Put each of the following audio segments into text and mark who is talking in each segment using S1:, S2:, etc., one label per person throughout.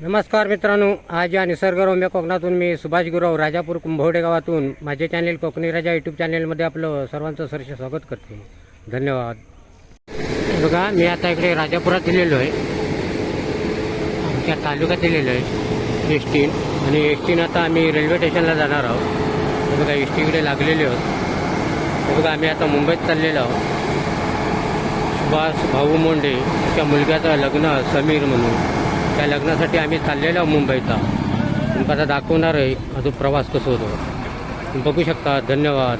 S1: नमस्कार मित्रांनो आज या निसर्गरम्य कोकणातून मी सुभाष गुरव राजापूर कुंभवडे गावातून माझे चॅनेल कोकणी राजा यूट्यूब चॅनेलमध्ये आपलं सर्वांचं सरसे स्वागत करते. धन्यवाद. बघा मी आता इकडे राजापुरात दिलेलो आहे. आमच्या तालुक्यात दिलेलो आहे एस टीन आणि एस टीन आता आम्ही रेल्वे स्टेशनला जाणार आहोत. बघा एस टी इकडे लागलेले आहोत. बघा आम्ही आता मुंबईत चाललेलो आहोत. सुभाष भाऊ मोंडे त्या मुलग्याचं लग्न समीर म्हणून. त्या लग्नासाठी आम्ही चाललेलो मुंबईचा. तुमका आता दाखवणार आहे अजून प्रवास कसं होतो. तुम्ही बघू शकता धन्यवाद.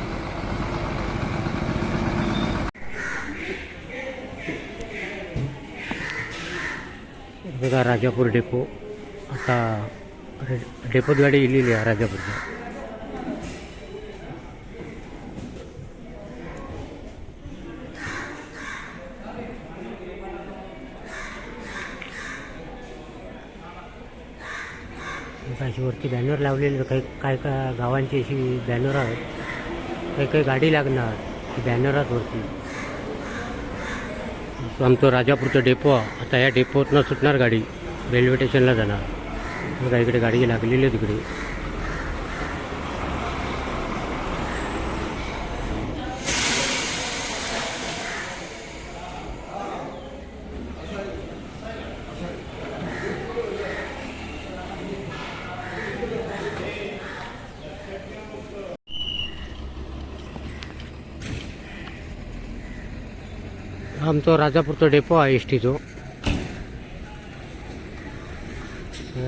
S1: बघा राजापूर डेपो. आता डेपोत गाडी इलेली आहे राजापूरच्या. अशी वरती बॅनर लावलेले काही काय काय गावांची अशी बॅनर आहेत. काही काही गाडी लागणार ती बॅनर आहेत वरती. आमचं राजापूरचं डेपो आता या डेपोतनं सुटणार गाडी. रेल्वे स्टेशनला जाणार. बघा इकडे गाडी लागलेली आहे तिकडे. आमचा राजापूरचा डेपो आहे एस टीचो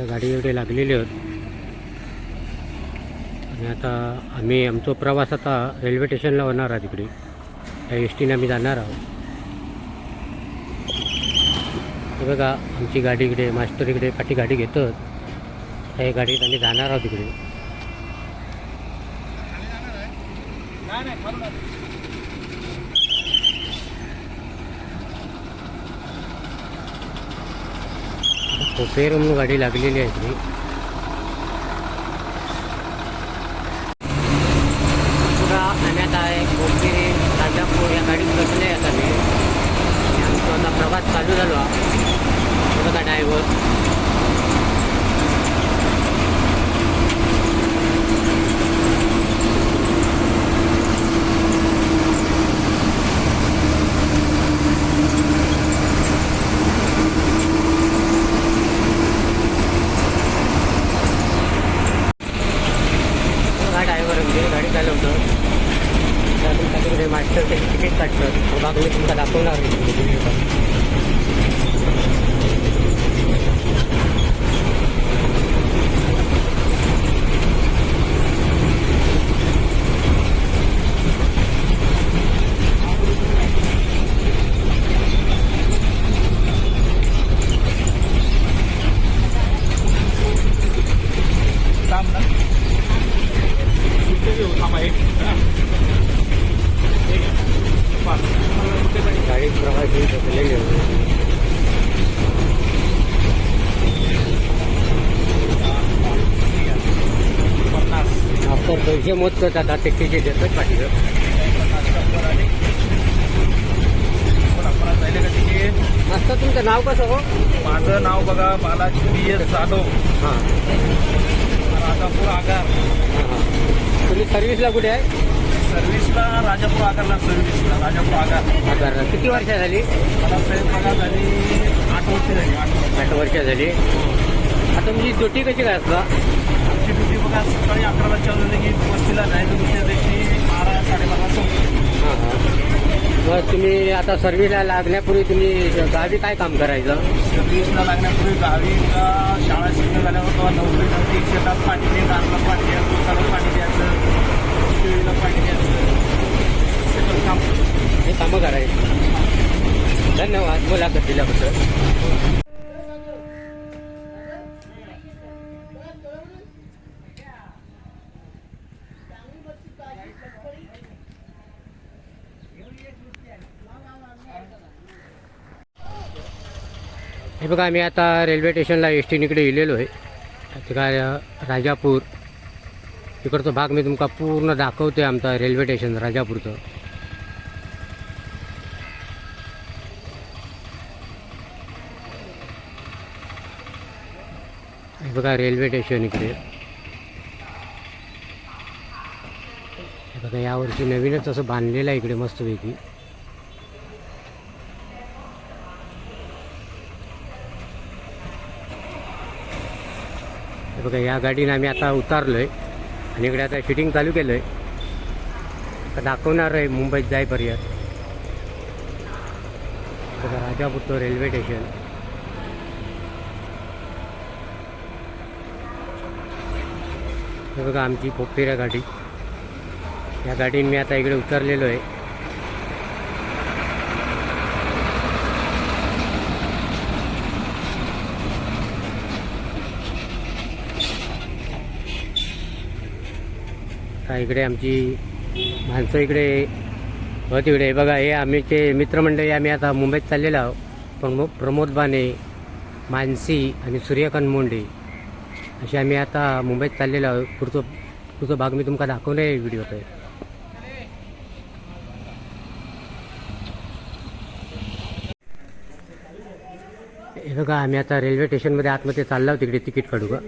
S1: गाडी एवढे लागलेली आहेत आणि आता आम्ही आमचा प्रवास आता रेल्वे स्टेशनला होणार आहे तिकडे. त्या एस टीने आम्ही जाणार आहोत. बघा आमची गाडी इकडे मास्टर इकडे पाठी गाडी घेतात. त्या गाडीत आम्ही जाणार आहोत तिकडे. खोपेर म्हणून गाडी लागलेली आहे इकडे बघा आम्ही आता आहे खोपेरे राजापूर या गाडीत बसले आहे आता मी आणि आमचा आता प्रवास चालू झालो हा. बघा ड्रायव्हर बघा ड्रायव्हर म्हणजे गाडी चालवतो त्या तुमच्याकडे मास्टर ते तिकीट काढतं बघा मी तुमचा दाखवणार नाही. गाडी प्रवासी बसलेली होती पैसे मोजतो आता तिकीटचे देतात पाठीवर मस्त तुमचं नाव कसं हो?
S2: माझं नाव बघा बालाजी बी एस जाधव.
S1: हां.
S2: राजापूर आगार.
S1: तुम्ही सर्व्हिसला कुठे आहे?
S2: सर्व्हिसला राजापूर आगारला सर्व्हिसला राजापूर आगार.
S1: आगार किती वर्ष झाली?
S2: मला साहेब बघा झाली आठ वर्ष झाली आठ वर्ष.
S1: आठ वर्ष झाली. आता तुमची ड्युटी कशी काय असता?
S2: बघा सकाळी अकराला चालू झाली की वस्तीला जायचं दुसऱ्या दिवशी बारा साडेबारा
S1: हां हां मग तुम्ही आता सर्व्हिसला लागण्यापूर्वी तुम्ही गावी काय काम करायचं?
S2: सर्व्हिसला लागण्यापूर्वी गावी शाळा शिकणं झाल्यावर तेव्हा नोकरी नव्हती शेतात पाणी द्यायचं नारळाला पाणी द्यायचं उसाला पाणी द्यायचं पाणी द्यायचं. शेतात काम.
S1: हे कामं करायचं. धन्यवाद मुलाखत दिल्याबद्दल. हे बघा आम्ही आता रेल्वे स्टेशनला एस टीन इकडे इलेलो आहे. ते राजापूर. तिकडचा भाग मी तुमका पूर्ण दाखवते आमचा रेल्वे स्टेशन राजापूरचं. हे बघा रेल्वे स्टेशन इकडे. हे बघा यावर्षी नवीनच असं बांधलेलं आहे इकडे मस्तपैकी. हे बघा या गाडीनं आम्ही आता उतारलो आहे आणि इकडे आता शूटिंग चालू केलं आहे आता दाखवणार आहे मुंबईत जायपर्यंत बघा राजापूरचं रेल्वे स्टेशन हे बघा आमची पोपेरा गाडी. या गाडीने मी आता इकडे उतरलेलो आहे. इकडे आमची माणसं इकडे हो तिकडे. बघा हे आम्हीचे मित्रमंडळी आम्ही आता मुंबईत चाललेलो आहोत. प्रमो प्रमोद बाने मानसी आणि सूर्यकांत मोंडे असे आम्ही आता मुंबईत चाललेलो आहोत. पुढचं पुढचा भाग मी तुमका दाखवणार आहे व्हिडिओत आहे हे बघा आम्ही आता रेल्वे स्टेशनमध्ये आतमध्ये चाललो आहोत. तिकडे तिकीट काढू का?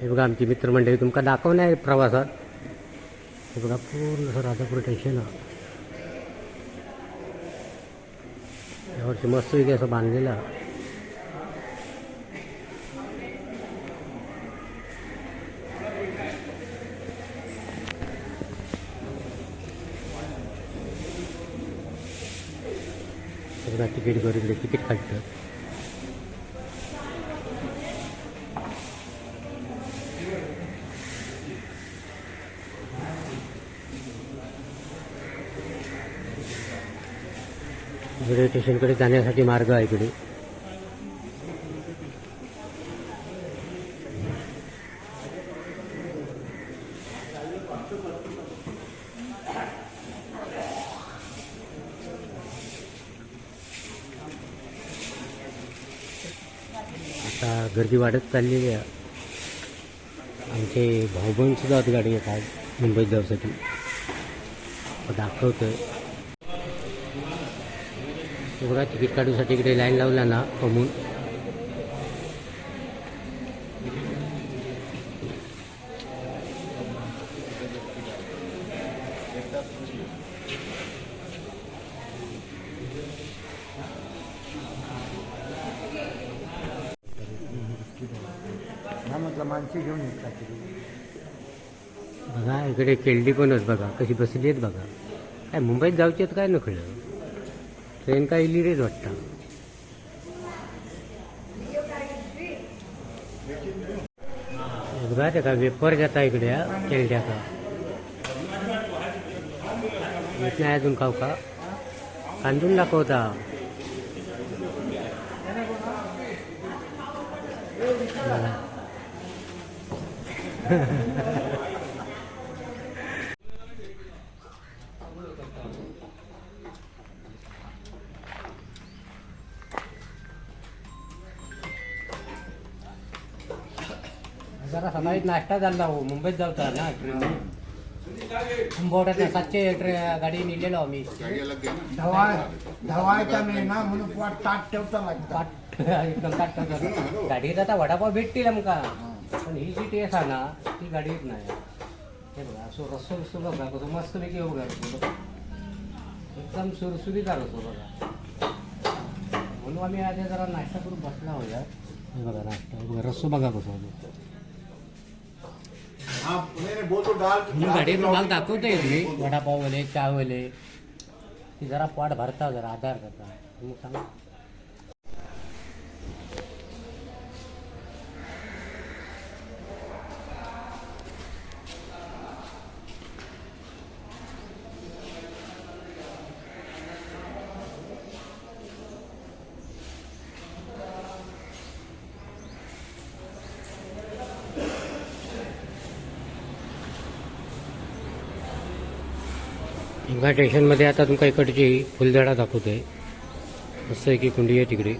S1: हे बघा आमची मित्रमंडळी तुमका दाखवणार आहे प्रवासात. हे बघा पूर्ण असं राजापूर स्टेशन यावर्षी मस्त इथे असं बांधलेलं तिकीट करून तिकीट काढतं रेल्वे स्टेशनकडे जाण्यासाठी मार्ग आहे इकडे. आता गर्दी वाढत चाललेली आहे. आमचे भाऊबंद सुद्धा गाडी येत आहेत मुंबईत जाण्यासाठी बघा तिकीट काढूसाठी इकडे लाईन लावला ना कमून
S3: माणसे घेऊन
S1: बघा इकडे केळडी पणच बघा कशी बसली आहेत बघा. काय मुंबईत जाऊची आहेत काय नकळलं ट्रेन काय इली वाटतं. बघा ते का वेपर जाता इकडे हा, केळड्याचा येत नाही अजून खाऊ का? कांदून दाखवता. जरा सकाळी नाश्ता झाला हो मुंबईत जाऊचा ना. कुंभवड्यात सातशे ट्रे गाडी नेलेलो आम्ही.
S3: धवाय धवायचा नाही ना म्हणून पोट ताट ठेवता
S1: एकदम पाट करतो. गाडीत आता वडापाव भेटतील आमका. पण ही जी टेस्ट आहे ना ती गाडीत नाही. हे बघा असं रस्सो बिस्सो बघा कसं मस्त पैकी बघा. एकदम सुरसुरीचा रस्सो बघा. म्हणून आम्ही आज जरा नाश्ता करून बसला होया हे बघा नाश्ता. हे बघा रस्सो बघा कसं होतो म्हणून गाडीत भाग दाखवता येते वडापाववाले चहावाले ती जरा पोट भरता जरा आधार करता। मग सांगा स्टेशनमध्ये आता तुमका इकडची फुलझाडा दाखवतो आहे मस्त एक कुंडी आहे तिकडे.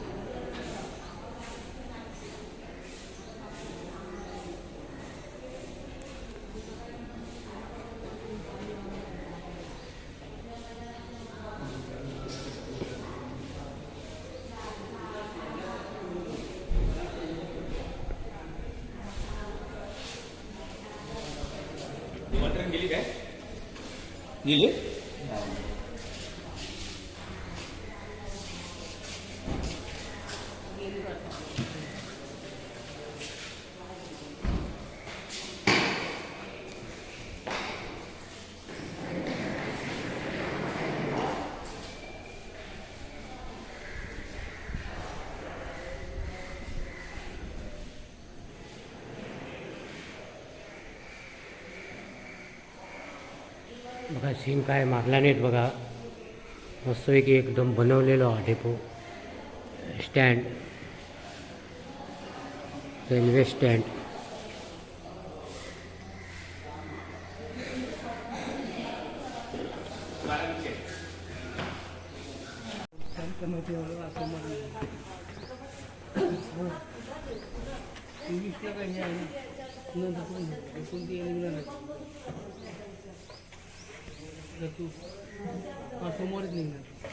S2: गेली
S1: काय? गेली? सीन काय मारला नाहीत बघा. मस्तपैकी एकदम बनवलेलो हा डेपो स्टँड रेल्वे स्टँड
S4: समोरच निघणार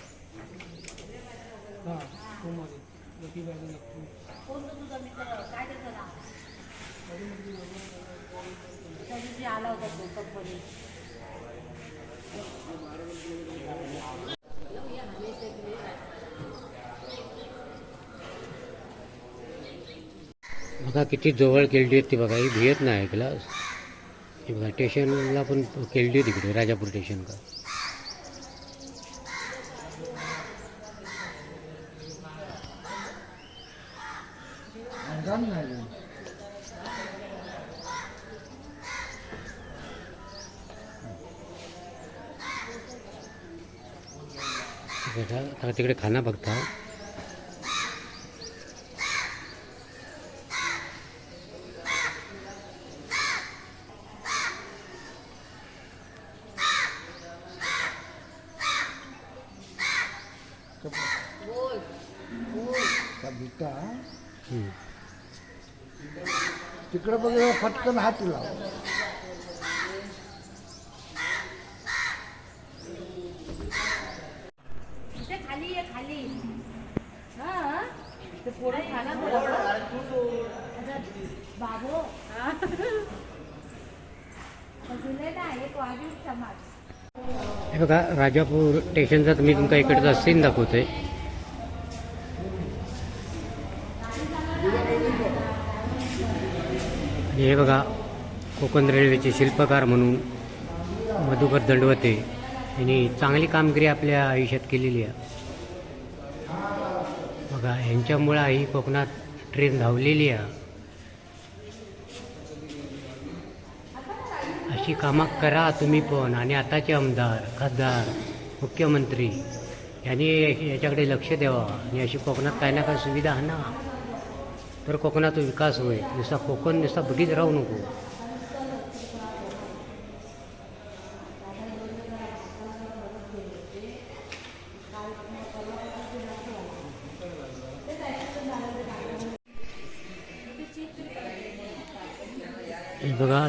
S4: हा सोमवारी लक्ष्मीबाईला लागतो
S5: आला होता तो कंपनी
S1: बघा किती जवळ केलडी आहेत ती बघा. ही भियत नाही ऐकला. ही बघा स्टेशनला पण केली आहे तिकडे राजापूर स्टेशन का तिकडे खाना बघता.
S3: का तिकडे बघ फटकन हात लाव.
S5: खाली ये खाली. हा ते पोरं खाना बरोबर आता बाबो. हा. नाही एक वाढीव समाज
S1: हे बघा राजापूर स्टेशनचा तुम्ही तुमका इकडचा सीन दाखवतोय. हे बघा कोकण रेल्वेचे शिल्पकार म्हणून मधुकर दंडवते यांनी चांगली कामगिरी आपल्या आयुष्यात केलेली आहे. बघा यांच्यामुळं ही कोकणात ट्रेन धावलेली आहे. अशी कामं करा तुम्ही पण. आणि आताचे आमदार खासदार मुख्यमंत्री यांनी याच्याकडे लक्ष द्यावा. आणि अशी कोकणात काही ना काही सुविधा आणा तर कोकणाचा विकास होईल. नुसता कोकण नुसता बघीत राहू नको.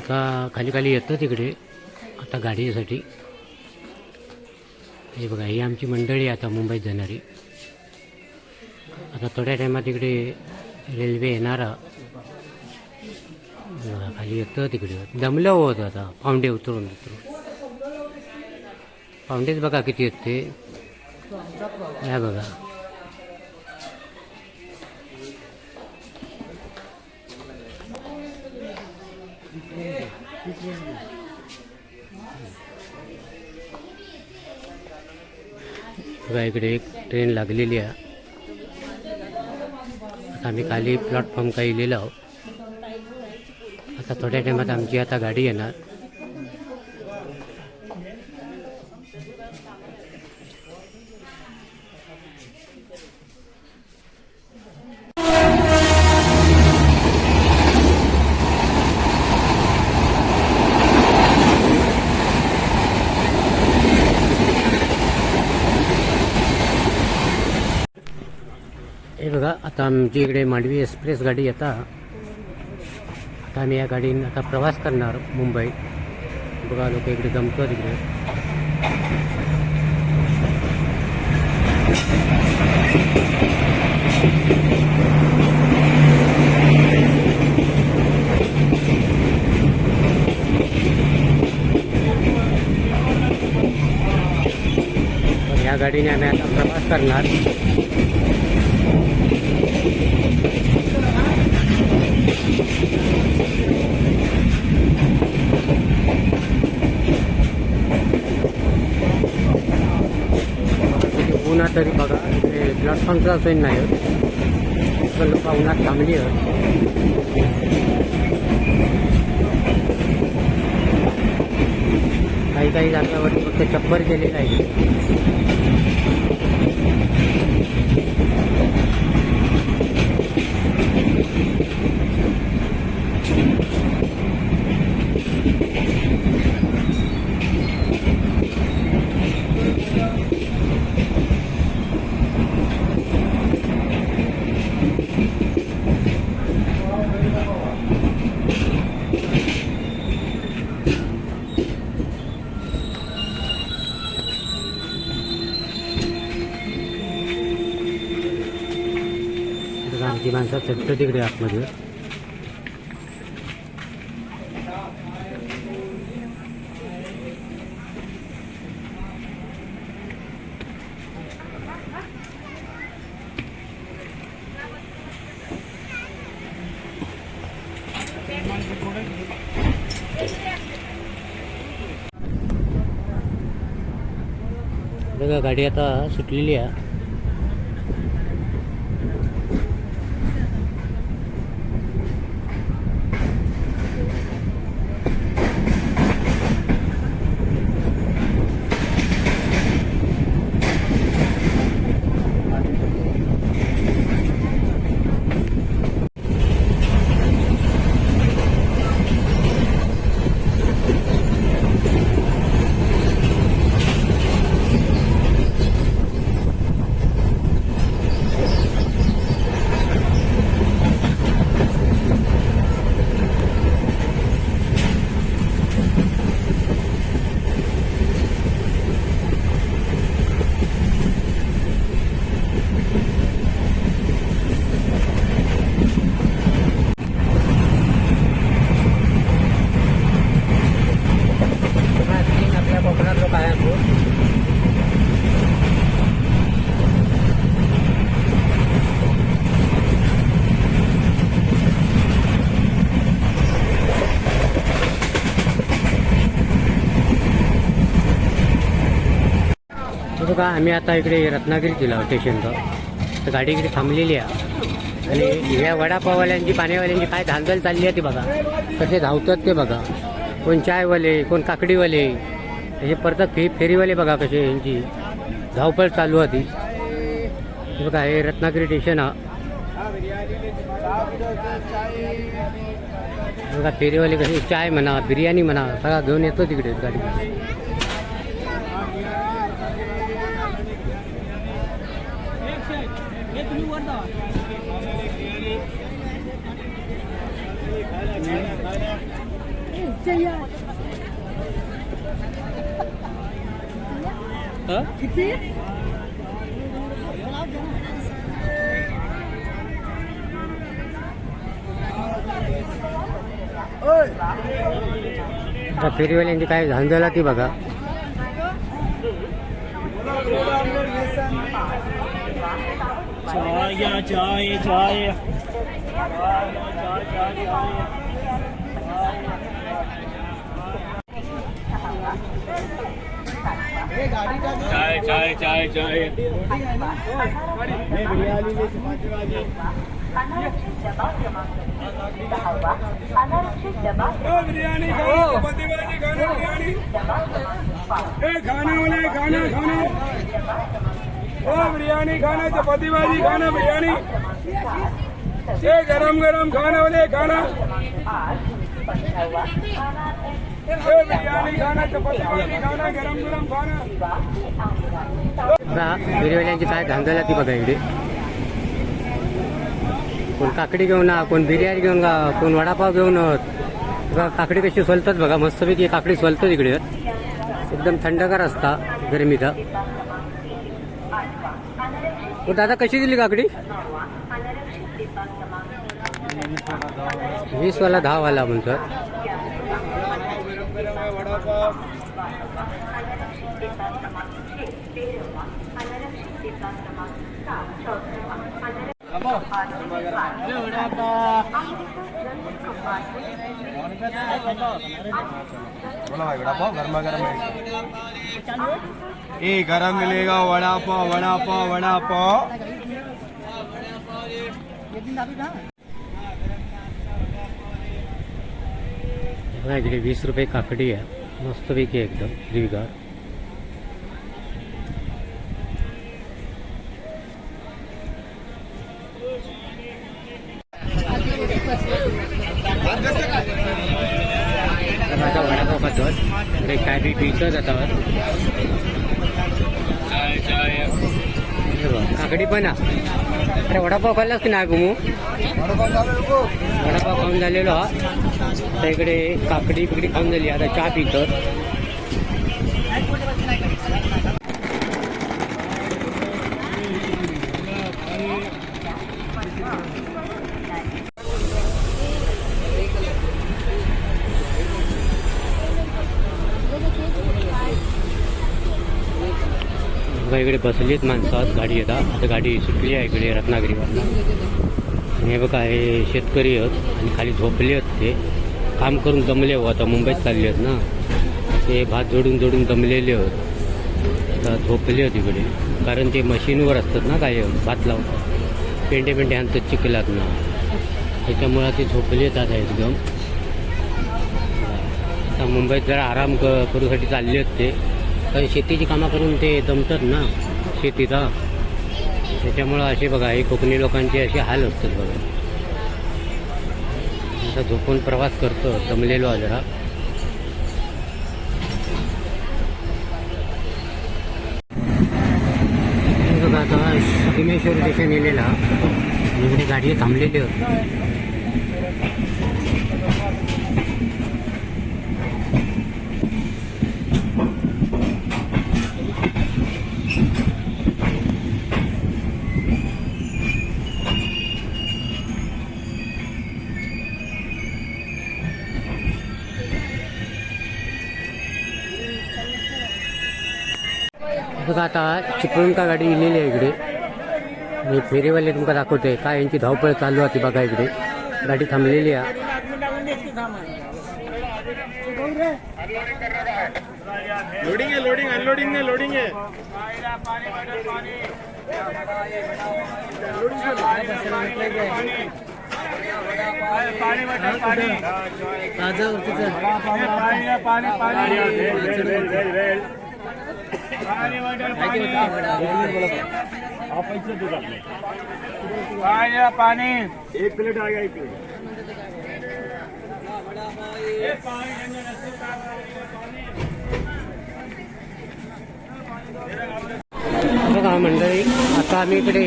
S1: आता खाली खाली येतं तिकडे. आता गाडीसाठी. हे बघा ही आमची मंडळी आता मुंबईत जाणारी. आता थोड्या टायमात तिकडे रेल्वे येणारा. बघा खाली येतं तिकडे. दमलं होत आता पावंडे उतरून उतरून. पावंडेच बघा किती येते ते या बघा. बघा इकडे एक ट्रेन लागलेली आहे. आता आम्ही खाली प्लॅटफॉर्म काही लिहिलं आहोत. आता थोड्या टायमात आमची आता गाडी येणार हे बघा आता आमची इकडे मांडवी एक्सप्रेस गाडी येता. आता आम्ही या गाडीनं आता प्रवास करणार मुंबई. बघा लोक इकडे जमतो तिकडे गाडीने आम्ही आता प्रवास करणार. तरी बघा इथे प्लॅटफॉर्मचा सोय नाही होत. लोक उन्हात थांबली आहेत काही काही जागेवर फक्त चप्पर केलेलं आहे. असा आमची तिकडे आतमध्ये. बघा गाडी आता सुटलेली आहे आपल्या कोकणात लोक आहे खूप हे आम्ही आता इकडे रत्नागिरी दिला स्टेशनचं तर गाडी इकडे थांबलेली आहे. आणि ह्या वडापाववाल्यांची पाण्यावाल्यांची काय धांदल चालली आहे ती बघा. कसे धावतात ते बघा. कोण चायवाले कोण काकडीवाले. हे परत फे फेरीवाले बघा कसे यांची. धावपळ चालू होती हे बघा हे रत्नागिरी स्टेशन हा बघा फेरीवाले कसे चाय म्हणा बिर्याणी म्हणा सगळा घेऊन येतो तिकडे गाडी आता फेरीवाल्यांची काय झांजला ती बघा.
S2: चाय घ्या चाय चाय चाय चाय चाय चाय.
S6: हो, बिरयानी खाओ चपाती भाजी खाना बिरयानी ए खाना बिरयानी चपाती भाजी खाना हो, बिरयानी ए गरम गरम खाना. वाले खाना
S1: बघा काय धांदल ती बघा इकडे. कोण काकडी घेऊन ना कोण बिर्याणी घेऊन गा कोण वडापाव घेऊन काकडी कशी सोलतात बघा मस्तपैकी काकडी सोलतात इकडे. एकदम थंडगार असता गरमीचा. ओ दादा कशी दिली काकडी? वीस वाला दहा वाला म्हणतात
S2: बोला भाई वड़ा पाव गर्मा ए गरम मिलेगा वड़ा पाव वड़ा पाव वड़ा पाव।
S1: बघा इकडे वीस रुपये काकडी आहे मस्तपैकी आहे एकदम हिरवीगार. वडापाव खातो इकडे काय बी जातात. काकडी पण. अरे वडापाव खाल्लास की नाही गुमू? वडापाव खाऊन झालेलो हा. आता इकडे काकडी बिकडी खाऊन झाली आता चहा पितो बघा इकडे बसलीत माणसं आहेत गाडी येतात आता गाडी सुटली आहे इकडे रत्नागिरीवरला आणि हे बघा हे शेतकरी आहेत आणि खाली झोपले आहेत ते. काम करून दमले हो आता मुंबईत चालले आहेत ना. ते भात जोडून जोडून दमलेले आहेत आता झोपले आहेत इकडे कारण ते मशीनवर असतात ना काय भात लावतात पेंडे पेंडे आणतात चिखलात ना. त्याच्यामुळं ते झोपले आहेत आहे एकदम. आता मुंबईत जरा आराम क करूसाठी चालले आहेत ते. कारण शेतीची कामं करून ते दमतात ना शेतीचा त्याच्यामुळं असे बघा हे कोकणी लोकांचे असे हाल असतात बघा. आता झोपून प्रवास करतो दमलेलो आहे जरा. बघा आता भीमेश्वर स्टेशन येलेला. इकडे गाडी थांबलेली होती. आता चिपळूण का गाडी इलेली आहे इकडे आणि फेरीवाले तुमका दाखवते काय यांची धावपळ चालू होती बघा इकडे गाडी थांबलेली आहे
S2: लोडिंग है लोडिंग अनलोडिंग नहीं लोडिंग है पाणी एक प्लेट आहे एक प्लेट
S1: बघा मंडळी आता आम्ही इकडे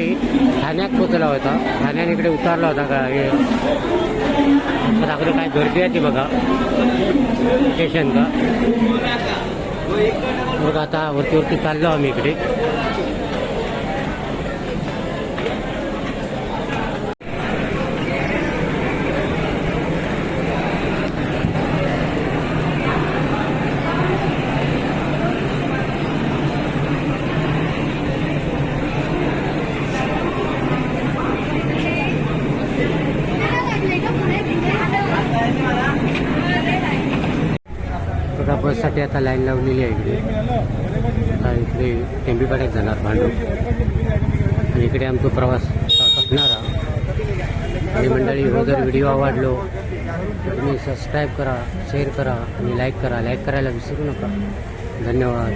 S1: ठाण्यात पोचला होता. ठाण्याने इकडे उतारला होता का? हे आता दाखवलं काय गर्दी आहे ती बघा. स्टेशन का मग आता वरती वरती चाललो आम्ही इकडे. बघा बससाठी आता लाईन लावलेली आहे. आता इकडे टेंबीपाड्यात जाणार भांडूप आणि इकडे आमचा प्रवास असणारा आणि मंडळी वगैरे जर व्हिडिओ आवडलो तुम्ही सबस्क्राईब करा शेअर करा आणि लाईक करा. लाईक करायला विसरू नका. धन्यवाद.